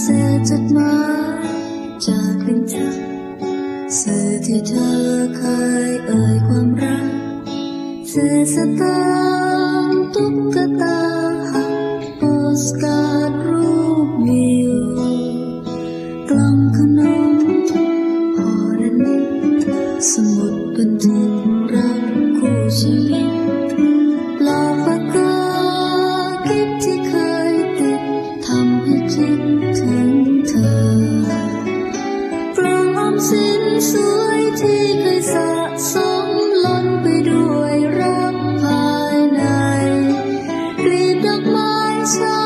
เสียจมาจากหนึ่งทักสื่อที่เธอเคยเอ่ยความรักเสสตางตุ๊กตาหักโปสกาดรูปวิวกล่งขนมอดันนี้สมุดบันทึก สินสวยที่เคยสะสมล้นไปด้วยรักภายในกลีบดอกไม้ช้ำ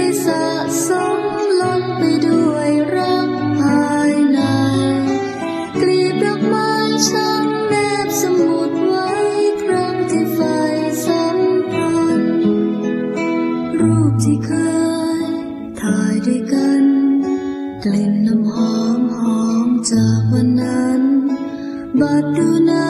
ด้วยกัน กลิ่นน้ำหอมหอมจากวันนั้น บัดดูหนั